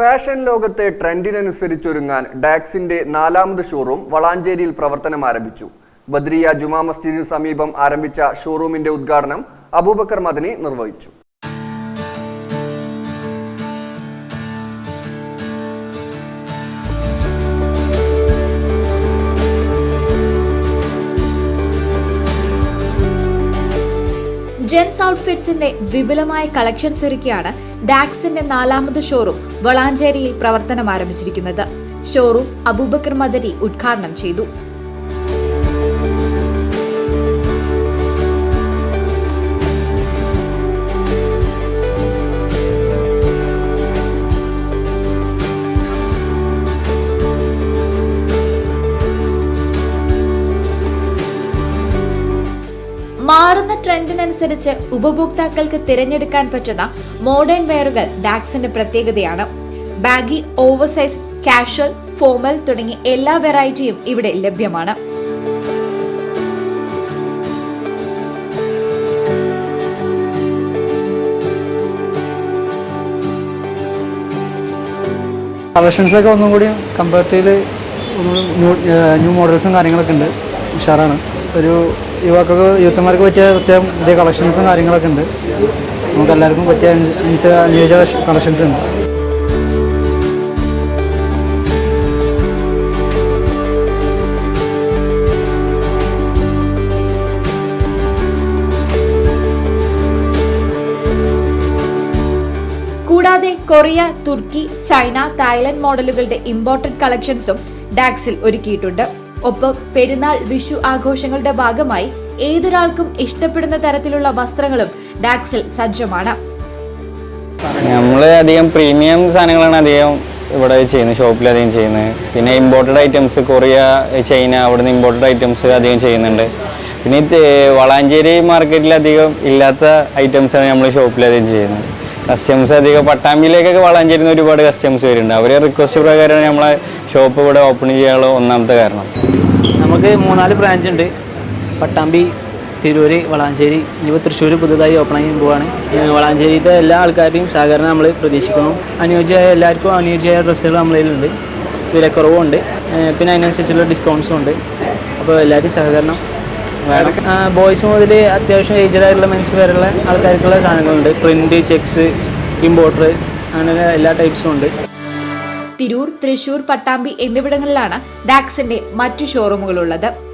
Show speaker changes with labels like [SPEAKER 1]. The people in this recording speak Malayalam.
[SPEAKER 1] ഫാഷൻ ലോകത്തെ ട്രെൻഡിനനുസരിച്ച് ഒരുങ്ങാൻ ഡാക്സിന്റെ നാലാമത് ഷോറൂം വളാഞ്ചേരിയിൽ പ്രവർത്തനം ആരംഭിച്ചു. ബദ്രിയ ജുമാ മസ്ജിദിന് സമീപം ആരംഭിച്ച ഷോറൂമിന്റെ ഉദ്ഘാടനം അബൂബക്കർ മദനി നിർവഹിച്ചു.
[SPEAKER 2] ജെൻസ് ഔട്ട്ഫിറ്റ്സിന്റെ വിപുലമായ കളക്ഷൻസ് ഒരുക്കിയാണ് ഡാക്സിന്റെ നാലാമത് ഷോറൂം വളാഞ്ചേരിയിൽ പ്രവർത്തനം ആരംഭിച്ചിരിക്കുന്നത് ഷോറൂം അബൂബക്കർ മദരി ഉദ്ഘാടനം ചെയ്തു. മാറുന്ന ട്രെൻഡിനനുസരിച്ച് ഉപഭോക്താക്കൾക്ക് തിരഞ്ഞെടുക്കാൻ പറ്റുന്ന മോഡേൺ വെയറുകൾ ഡാക്സിന്റെ പ്രത്യേകതയാണ്. ബാഗി ഓവർസൈസ് കാഷ്വൽ ഫോമൽ തുടങ്ങിയ എല്ലാ വെറൈറ്റിയും ഇവിടെ ലഭ്യമാണ്.
[SPEAKER 3] കളക്ഷൻസ് ഒക്കെ ഒന്നും കൂടി കമ്പാരിറ്റീവ് ന്യൂ മോഡൽസും കാര്യങ്ങളൊക്കെ ഉണ്ട്. ഉഷാറാണ്. ഒരു യുവാക്കൾക്ക് യൂത്തന്മാർക്ക് പറ്റിയ പ്രത്യേകം പുതിയ കളക്ഷൻസും കാര്യങ്ങളൊക്കെ ഉണ്ട്. നമുക്ക് എല്ലാവർക്കും പറ്റിയ അനുയോജ്യ കളക്ഷൻസ് ഉണ്ട്.
[SPEAKER 2] കൂടാതെ കൊറിയ തുർക്കി ചൈന തായ്ലൻഡ് മോഡലുകളുടെ ഇമ്പോർട്ടഡ് കളക്ഷൻസും ഡാക്സിൽ ഒരുക്കിയിട്ടുണ്ട്. ഒപ്പം പെരുന്നാൾ വിഷു ആഘോഷങ്ങളുടെ ഭാഗമായി ഏതൊരാൾക്കും ഇഷ്ടപ്പെടുന്ന തരത്തിലുള്ള വസ്ത്രങ്ങളും ഡാക്സിൽ സജ്ജമാണ്.
[SPEAKER 4] നമ്മൾ അധികം പ്രീമിയം സാധനങ്ങളാണ് അധികം ഇവിടെ ചെയ്യുന്നത് ഷോപ്പിൽ അധികം ചെയ്യുന്നത്. പിന്നെ ഇമ്പോർട്ടഡ് ഐറ്റംസ് കൊറിയ ചൈന അവിടുന്ന് ഇമ്പോർട്ടഡ് ഐറ്റംസ് അധികം ചെയ്യുന്നുണ്ട്. പിന്നെ വളാഞ്ചേരി മാർക്കറ്റിൽ അധികം ഇല്ലാത്ത ഐറ്റംസ് ആണ് നമ്മൾ ഷോപ്പിൽ അധികം ചെയ്യുന്നത്. കസ്റ്റമേഴ്സ് അധികം പട്ടാമ്പിയിലേക്കൊക്കെ വളാഞ്ചേരിയിൽ നിന്ന് ഒരുപാട് കസ്റ്റമേഴ്സ് വരുന്നുണ്ട് അവരെ റിക്വസ്റ്റ് പ്രകാരമാണ് നമ്മളെ ഷോപ്പ് ഇവിടെ ഓപ്പൺ ചെയ്യാനുള്ള ഒന്നാമത്തെ കാരണം.
[SPEAKER 5] നമുക്ക് മൂന്നാൽ ബ്രാഞ്ച് ഉണ്ട്. പട്ടാമ്പി തിരൂര് വളാഞ്ചേരി. ഇനിയിപ്പോൾ തൃശ്ശൂർ പുതുതായി ഓപ്പൺ ചെയ്യാൻ പോവാണ്. വളാഞ്ചേരിയിലത്തെ എല്ലാ ആൾക്കാരുടെയും സഹകരണം നമ്മൾ പ്രതീക്ഷിക്കുന്നു. അനുയോജ്യമായ എല്ലാവർക്കും അനുയോജ്യമായ ഡ്രസ്സുകൾ നമ്മളിലുണ്ട് വിലക്കുറവുണ്ട് പിന്നെ അതിനനുസരിച്ചുള്ള ഡിസ്കൗണ്ട്സും ഉണ്ട്. അപ്പോൾ എല്ലാവരും സഹകരണം ബോയ്സ് മുതൽ അത്യാവശ്യം ഏജ്ഡ് ആയിട്ടുള്ള മെൻസ് വരെയുള്ള ആൾക്കാർക്കുള്ള സാധനങ്ങളുണ്ട്. പ്രിന്റ് ചെക്സ് ഇമ്പോർട്ടർ അങ്ങനെ എല്ലാ ടൈപ്സും ഉണ്ട്.
[SPEAKER 2] തിരൂർ തൃശൂർ പട്ടാമ്പി എന്നിവിടങ്ങളിലാണ് ഡാക്സിന്റെ മറ്റു ഷോറൂമുകളുള്ളത്